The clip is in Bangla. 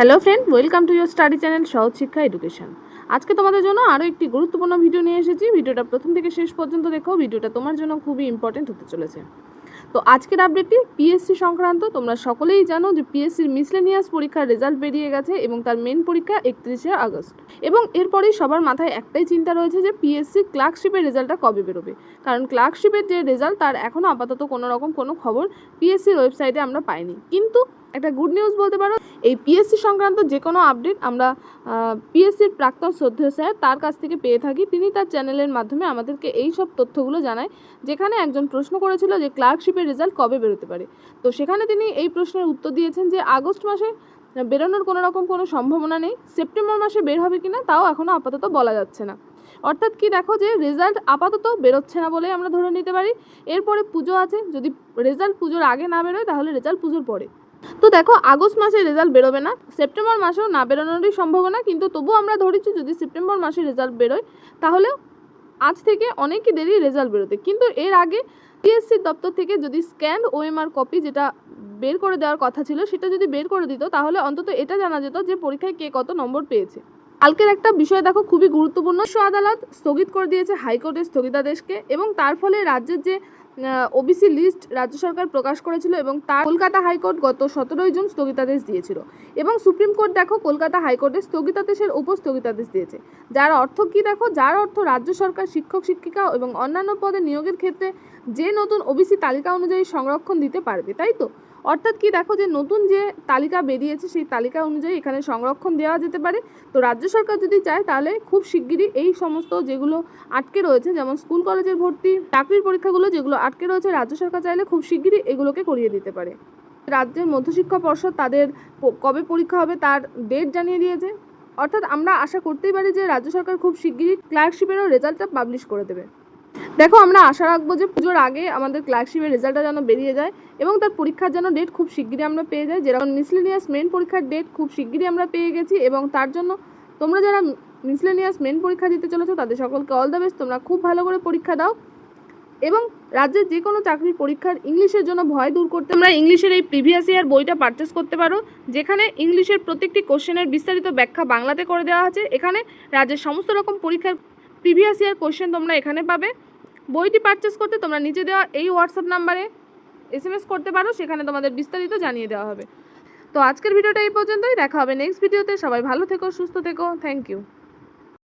Hello friend welcome to your study channel সহজ শিক্ষা এডুকেশন আজকে তোমাদের জন্য আরও একটি গুরুত্বপূর্ণ ভিডিও নিয়ে এসেছি। ভিডিওটা প্রথম থেকে শেষ পর্যন্ত দেখো। ভিডিওটা তোমার জন্য খুবই ইম্পর্টেন্ট হতে চলেছে। তো আজকের আপডেটটি পিএসসি সংক্রান্ত। তোমরা সকলেই জানো যে পিএসসির মিসলেনিয়াস পরীক্ষার রেজাল্ট বেরিয়ে গেছে এবং তার মেন পরীক্ষা একত্রিশে আগস্ট। এবং এরপরেই সবার মাথায় একটাই চিন্তা রয়েছে যে পিএসসি ক্লার্কশিপের রেজাল্টটা কবে বেরোবে। কারণ ক্লার্কশিপের যে রেজাল্ট তার এখনও আপাতত কোনো রকম কোনো খবর পিএসসির ওয়েবসাইটে আমরা পাইনি। কিন্তু একটা গুড নিউজ বলতে পারো এই পিএসসি সংক্রান্ত যে কোনো আপডেট আমরা পিএসসির প্রাক্তন শ্রদ্ধেয় স্যার তার কাছ থেকে পেয়ে থাকি। তিনি তার চ্যানেলের মাধ্যমে আমাদেরকে এই সব তথ্যগুলো জানায়, যেখানে একজন প্রশ্ন করেছিল যে ক্লার্কশিপের রেজাল্ট কবে বেরোতে পারে। তো সেখানে তিনি এই প্রশ্নের উত্তর দিয়েছেন যে আগস্ট মাসে বেরোনোর কোনো রকম কোনো সম্ভাবনা নেই, সেপ্টেম্বর মাসে বের হবে কিনা তাও এখনও আপাতত বলা যাচ্ছে না। অর্থাৎ কি দেখো যে রেজাল্ট আপাতত বেরোচ্ছে না বলেই আমরা ধরে নিতে পারি। এরপরে পুজো আছে, যদি রেজাল্ট পুজোর আগে না বেরোয় তাহলে রেজাল্ট পুজোর পরে। তো দেখো, আগস্ট মাসে রেজাল্ট বেরোবে না। সেপ্টেম্বর মাসেও না বেরোনোরই সম্ভাবনা, কিন্তু তবুও আমরা ধরেছি যদি সেপ্টেম্বর মাসে রেজাল্ট বেরোয়, তাহলে আজ থেকে অনেকই দেরি রেজাল্ট বেরোতে। কিন্তু এর আগে পিএসসির দপ্তর থেকে যদি স্ক্যান ওএমআর কপি যেটা বের করে দেওয়ার কথা ছিল, সেটা যদি বের করে দিত, তাহলে অন্তত এটা জানা যেত যে পরীক্ষায় কে কত নম্বর পেয়েছে। কালকের একটা বিষয় দেখো, খুবই গুরুত্বপূর্ণ। উচ্চ আদালত স্থগিত করে দিয়েছে হাইকোর্টের স্থগিতাদেশকে এবং তার ফলে রাজ্যের যে ওবিসি লিস্ট রাজ্য সরকার প্রকাশ করেছিল এবং তার কলকাতা হাইকোর্ট গত সতেরোই জুন স্থগিতাদেশ দিয়েছিল। এবং সুপ্রিম কোর্ট দেখো, কলকাতা হাইকোর্টের স্থগিতাদেশের উপর স্থগিতাদেশ দিয়েছে। যার অর্থ কি দেখো, যার অর্থ রাজ্য সরকার শিক্ষক, শিক্ষিকা এবং অন্যান্য পদে নিয়োগের ক্ষেত্রে যে নতুন ওবিসি তালিকা অনুযায়ী সংরক্ষণ দিতে পারবে, তাই তো? অর্থাৎ কি দেখো যে নতুন যে তালিকা বেরিয়েছে, সেই তালিকা অনুযায়ী এখানে সংরক্ষণ দেওয়া যেতে পারে। তো রাজ্য সরকার যদি চায়, তাহলে খুব শিগগিরই এই সমস্ত যেগুলো আটকে রয়েছে, যেমন স্কুল কলেজের ভর্তি, চাকরির পরীক্ষাগুলো যেগুলো আটকে রয়েছে, রাজ্য সরকার চাইলে খুব শিগগিরই এগুলোকে করিয়ে দিতে পারে। রাজ্যের মধ্যশিক্ষা পর্ষদ তাদের কবে পরীক্ষা হবে তার ডেট জানিয়ে দিয়েছে। অর্থাৎ আমরা আশা করতেই পারি যে রাজ্য সরকার খুব শিগগিরই ক্লার্কশিপেরও রেজাল্টটা পাবলিশ করে দেবে। দেখো, আমরা আশা রাখব যে পুজোর আগে আমাদের ক্লার্কশিপের রেজাল্টটা যেন বেরিয়ে যায় এবং তার পরীক্ষার যেন ডেট খুব শিগগিরই আমরা পেয়ে যাই। যেরকম মিসলেনিয়াস মেন পরীক্ষার ডেট খুব শিগগিরই আমরা পেয়ে গেছি এবং তার জন্য তোমরা যারা মিসলেনিয়াস মেন পরীক্ষা দিতে চলেছো, তাদের সকলকে অল দ্য বেস্ট তোমরা খুব ভালো করে পরীক্ষা দাও এবং রাজ্যের যে কোনো চাকরির পরীক্ষার ইংলিশের জন্য ভয় দূর করতে তোমরা ইংলিশের এই প্রিভিয়াস ইয়ার বইটা পারচেস করতে পারো, যেখানে ইংলিশের প্রত্যেকটি কোশ্চেনের বিস্তারিত ব্যাখ্যা বাংলাতে করে দেওয়া আছে। এখানে রাজ্যের সমস্ত রকম পরীক্ষার প্রিভিয়াস ইয়ার কোশ্চেন তোমরা এখানে পাবে। বইটি পারচেস করতে তোমরা নিচে দেওয়া এই হোয়াটসঅ্যাপ নাম্বারে এস করতে পারো, সেখানে তোমাদের বিস্তারিত জানিয়ে দেওয়া হবে। তো আজকের ভিডিওটা এই পর্যন্তই, দেখা হবে নেক্সট ভিডিওতে সবাই ভালো থেকো, সুস্থ থেকো। Thank you